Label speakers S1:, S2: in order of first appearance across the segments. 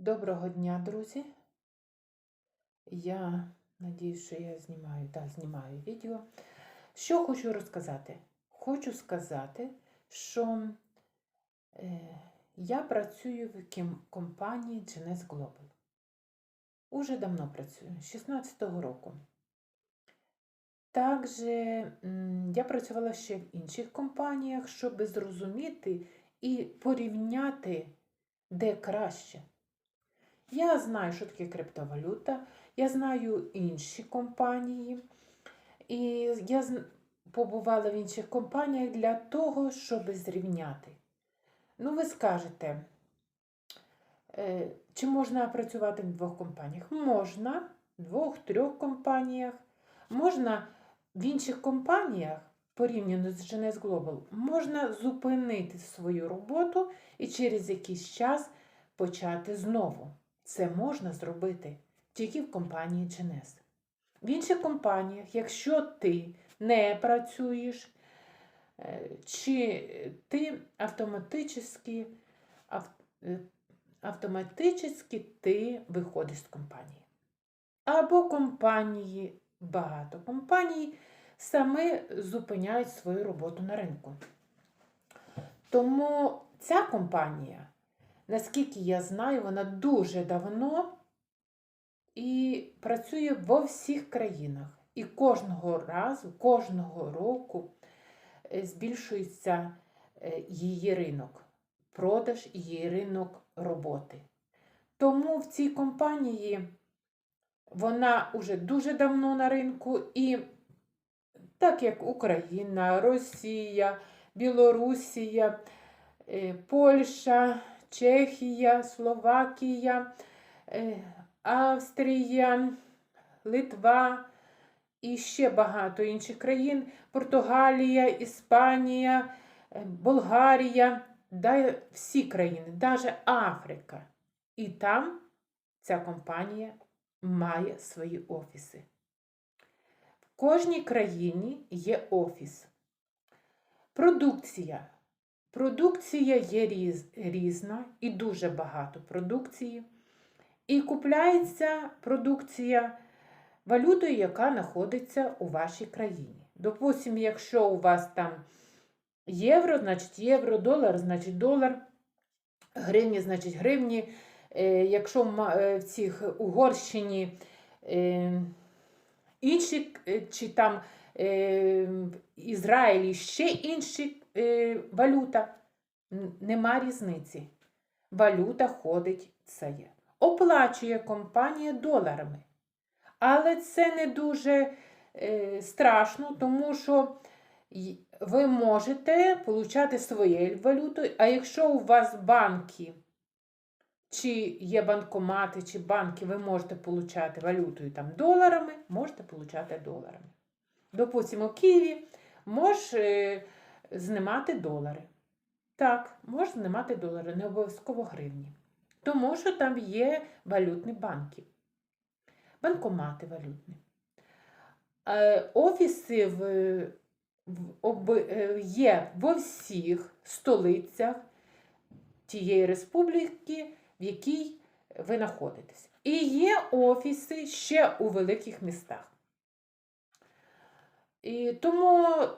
S1: Доброго дня, друзі. Я надіюсь, що я знімаю, так, знімаю відео. Що хочу розказати? Хочу сказати, що е, я працюю в компанії GNS Global. Уже давно працюю, з 16-го року. Також я працювала ще в інших компаніях, щоб зрозуміти і порівняти, де краще. Я знаю, що таке криптовалюта, я знаю інші компанії, і я побувала в інших компаніях для того, щоб зрівняти. Ну, ви скажете, е, чи можна працювати в двох компаніях? Можна, в двох-трьох компаніях. Можна в інших компаніях, порівняно з GNS Global, можна зупинити свою роботу і через якийсь час почати знову. Це можна зробити тільки в компанії GNS. В інших компаніях, якщо ти не працюєш, е, чи ти автоматично, ав- е, автоматично ти виходиш з компанії. Або компанії, багато компаній саме зупиняють свою роботу на ринку. Тому ця компанія, наскільки я знаю, вона дуже давно і працює во всіх країнах. І кожного разу, кожного року е, збільшується е, її ринок, продаж її ринок роботи. Тому в цій компанії вона вже дуже давно на ринку, і так як Україна, Росія, Білорусія, е, Польща, Чехія, Словакія, е, Австрія, Литва і ще багато інших країн, Португалія, Іспанія, е, Болгарія, да, всі країни, навіть Африка. І там ця компанія має свої офіси. В кожній країні є офіс. Продукція. Продукція є різ, різна і дуже багато продукції. І купляється продукція валютою, яка знаходиться у вашій країні. Допустимо, якщо у вас там євро, значить євро, долар, значить долар, гривні, значить гривні. Е, Якщо е, в цих Угорщині е, інші, чи там в Ізраїлі ще інші е, валюта, нема різниці. Валюта ходить це є. Оплачує компанія доларами. Але це не дуже е, страшно, тому що ви можете получати своєю валютою, а якщо у вас банки, чи є банкомати, чи банки, ви можете получати валютою там доларами, можете получати доларами. Допустимо, в Києві можеш е, знімати долари. Так, можеш знімати долари, не обов'язково гривні. Тому що там є валютні банки, банкомати валютні. Е, Офіси в, в, е, є во всіх столицях тієї республіки, в якій ви знаходитесь. І є офіси ще у великих містах. І тому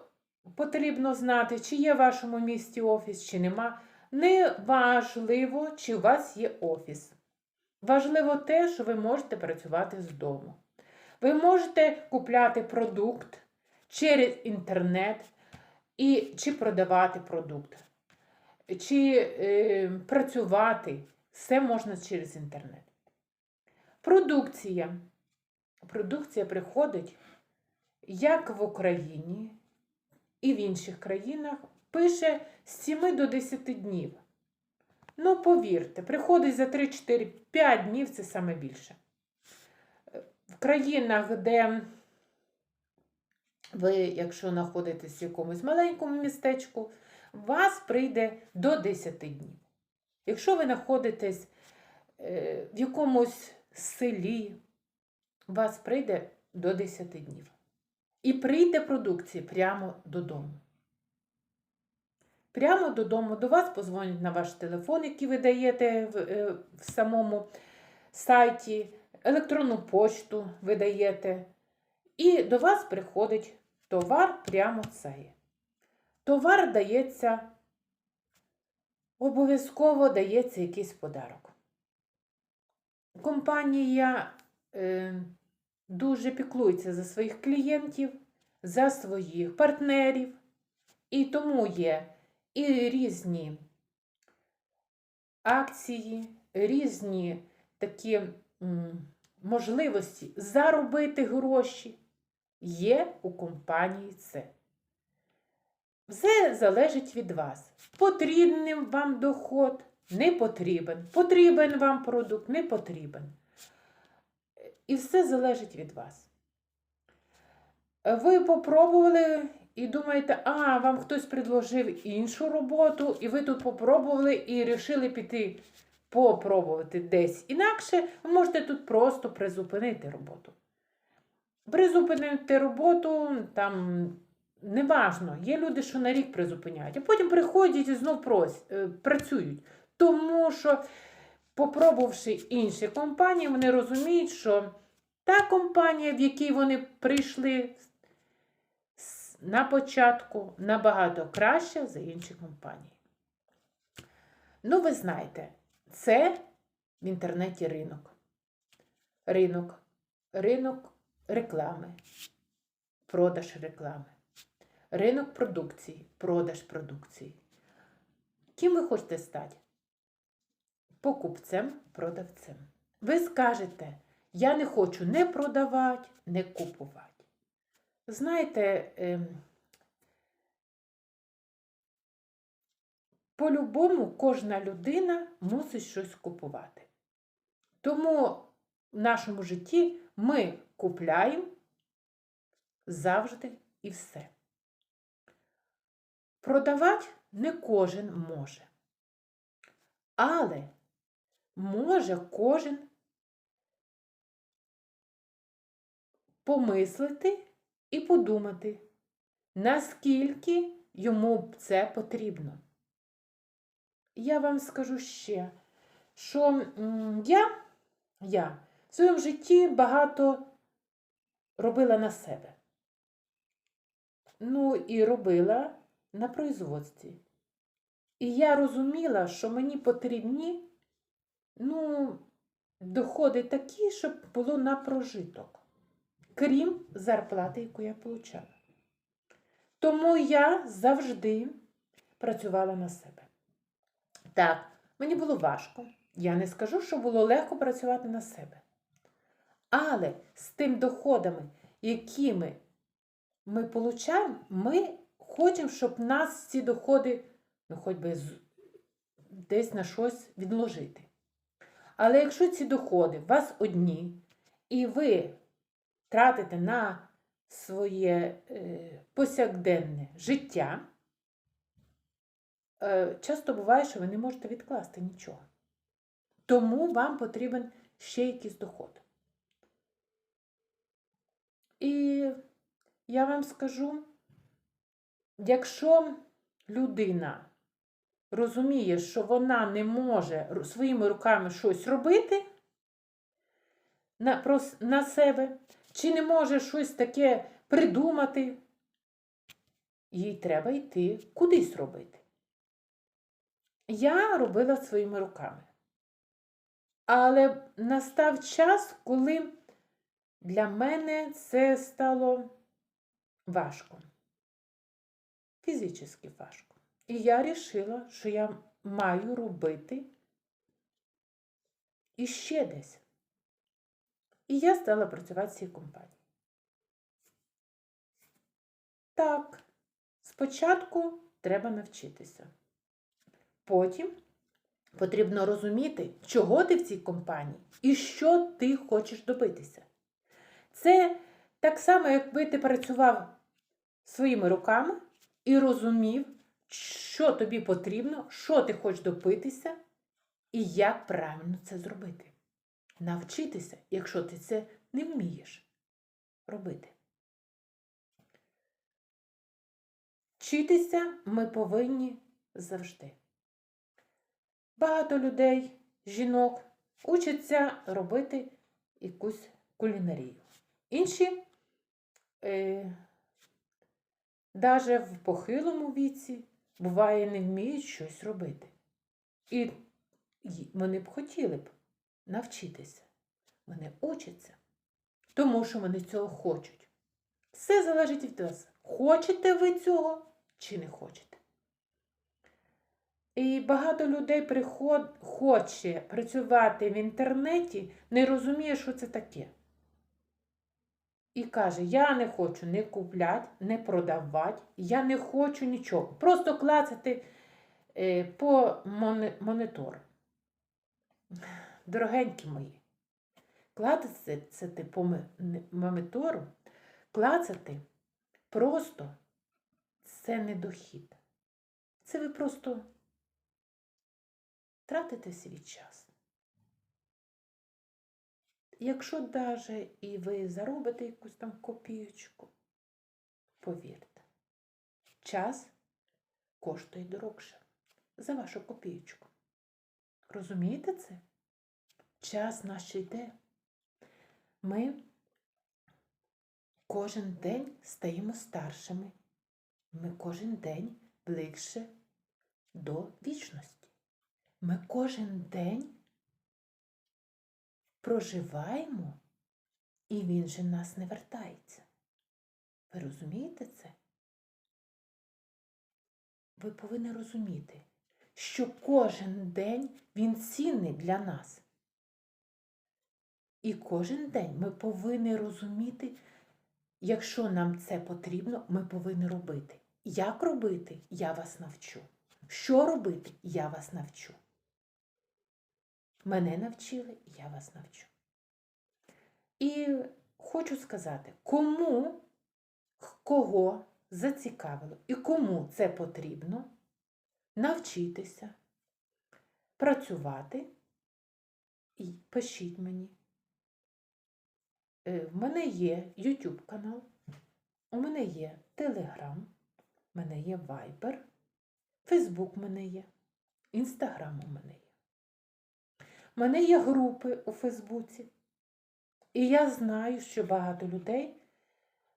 S1: потрібно знати, чи є в вашому місті офіс, чи нема. Не важливо, чи у вас є офіс. Важливо те, що ви можете працювати з дому. Ви можете купляти продукт через інтернет і чи продавати продукт, чи е, працювати. Все можна через інтернет. Продукція. Продукція приходить як в Україні і в інших країнах, пише з 7 до 10 днів. Ну, повірте, приходить за 3, 4, 5 днів це саме більше. Е, В країнах, де ви, якщо знаходитесь в якомусь маленькому містечку, вас прийде до 10 днів. Якщо ви знаходитесь е, в якомусь селі, вас прийде до 10 днів. І прийде продукція прямо додому. Прямо додому до вас позвонять на ваш телефон, який ви даєте в, е, в самому сайті, електронну почту ви даєте, і до вас приходить товар прямо цей. Товар дається, обов'язково дається якийсь подарок. Компанія е, дуже піклується за своїх клієнтів, за своїх партнерів, і тому є і різні акції, різні такі можливості заробити гроші є у компанії це. Все залежить від вас. Потрібен вам доход, не потрібен. Потрібен вам продукт, не потрібен. І все залежить від вас. Ви попробували і думаєте, а, вам хтось предложив іншу роботу, і ви тут попробували і вирішили піти попробувати десь інакше, ви можете тут просто призупинити роботу. Призупинити роботу, там неважно, є люди, що на рік призупиняють, а потім приходять і знов е, працюють. Тому що, попробувавши інші компанії, вони розуміють, що та компанія, в якій вони прийшли на початку, набагато краща за інші компанії. Ну, ви знаєте, це в інтернеті ринок. Ринок, ринок реклами, продаж реклами, ринок продукції, продаж продукції. Ким ви хочете стати? Покупцем, продавцем. Ви скажете, я не хочу не продавати, не купувати. Знаєте, ем, по-любому кожна людина мусить щось купувати. Тому в нашому житті ми купляємо завжди і все. Продавати не кожен може. Але може кожен помислити і подумати, наскільки йому це потрібно. Я вам скажу ще, що я, я в своєму житті багато робила на себе. Ну і робила на производстві. І я розуміла, що мені потрібні ну, доходи такі, щоб було на прожиток, крім зарплати, яку я отримала. Тому я завжди працювала на себе. Так, мені було важко. Я не скажу, що було легко працювати на себе. Але з тим доходами, якими ми получаємо, ми хочемо, щоб нас ці доходи, ну, хоч би десь на щось відложити. Але якщо ці доходи у вас одні, і ви тратите на своє е, повсякденне життя, е, часто буває, що ви не можете відкласти нічого. Тому вам потрібен ще якийсь доход. І я вам скажу, якщо людина розуміє, що вона не може своїми руками щось робити на, на себе, чи не може щось таке придумати, їй треба йти кудись робити. Я робила своїми руками. Але настав час, коли для мене це стало важко. Фізично важко. І я вирішила, що я маю робити іще десь. І я стала працювати в цій компанії. Так, спочатку треба навчитися. Потім потрібно розуміти, чого ти в цій компанії і що ти хочеш добитися. Це так само, якби ти працював своїми руками і розумів, що тобі потрібно, що ти хочеш добитися, і як правильно це зробити. Навчитися, якщо ти це не вмієш робити. Вчитися ми повинні завжди. Багато людей, жінок, учаться робити якусь кулінарію. Інші, е, навіть в похилому віці, буває, не вміють щось робити. І вони б хотіли б навчитися. Вони учаться, тому що вони цього хочуть. Все залежить від вас. Хочете ви цього чи не хочете. І багато людей приход... хоче працювати в інтернеті, не розуміє, що це таке. І каже: Я не хочу не купляти, не продавати, я не хочу нічого. Просто клацати е, по монітор. Дорогенькі мої, клацати по ме- монітору, клацати просто це не дохід. Це ви просто тратите свій час. Якщо даже і ви заробите якусь там копійочку, повірте, час коштує дорогше за вашу копійочку. Розумієте це? Час наш йде. Ми кожен день стаємо старшими. Ми кожен день ближче до вічності. Ми кожен день проживаємо, і він же нас не вертається. Ви розумієте це? Ви повинні розуміти, що кожен день він цінний для нас. І кожен день ми повинні розуміти, якщо нам це потрібно, ми повинні робити. Як робити, я вас навчу. Що робити, я вас навчу. Мене навчили, я вас навчу. І хочу сказати, кому, кого зацікавило і кому це потрібно навчитися працювати, і пишіть мені. Е, В мене є YouTube канал, у мене є Telegram, у мене є Viber, Facebook у мене є, Instagram у мене є. У мене є групи у Фейсбуці. І я знаю, що багато людей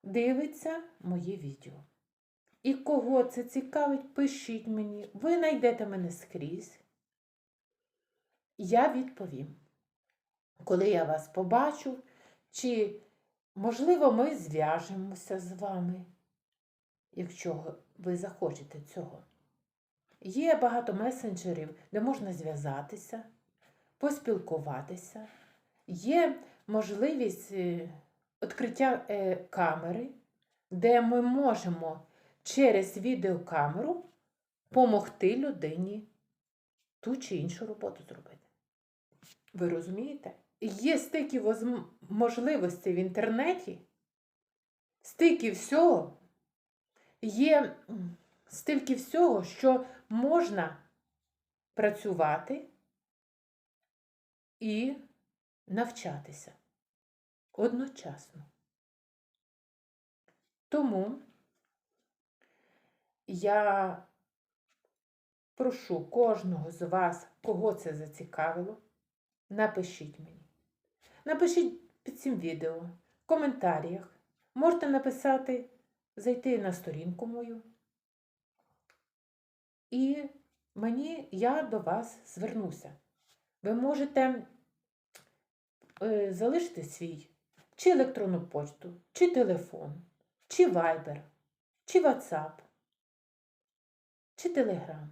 S1: дивиться мої відео. І кого це цікавить, пишіть мені. Ви знайдете мене скрізь. Я відповім. Коли я вас побачу, чи, можливо, ми зв'яжемося з вами, якщо ви захочете цього. Є багато месенджерів, де можна зв'язатися, поспілкуватися. Є можливість е, відкриття е, камери, де ми можемо через відеокамеру допомогти людині ту чи іншу роботу зробити. Ви розумієте? Є стільки можливостей в інтернеті, стільки всього, є стільки всього, що можна працювати і навчатися одночасно. Тому я прошу кожного з вас, кого це зацікавило, напишіть мені. Напишіть під цим відео, в коментарях. Можете написати, зайти на сторінку мою. І мені я до вас звернуся. Ви можете е, залишити свій чи електронну почту, чи телефон, чи вайбер, чи WhatsApp, чи Telegram.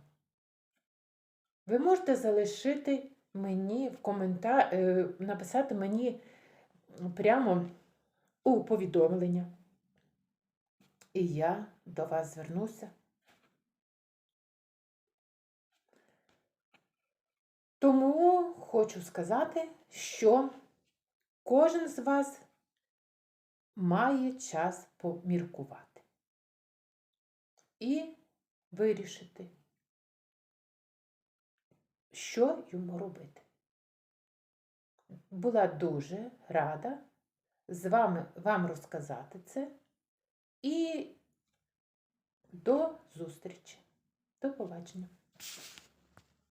S1: Ви можете залишити мені в коментар, е, написати мені прямо у повідомлення. І я до вас звернуся. Тому хочу сказати, що кожен з вас має час поміркувати і вирішити, що йому робити. Була дуже рада з вами вам розказати це і до зустрічі! До побачення!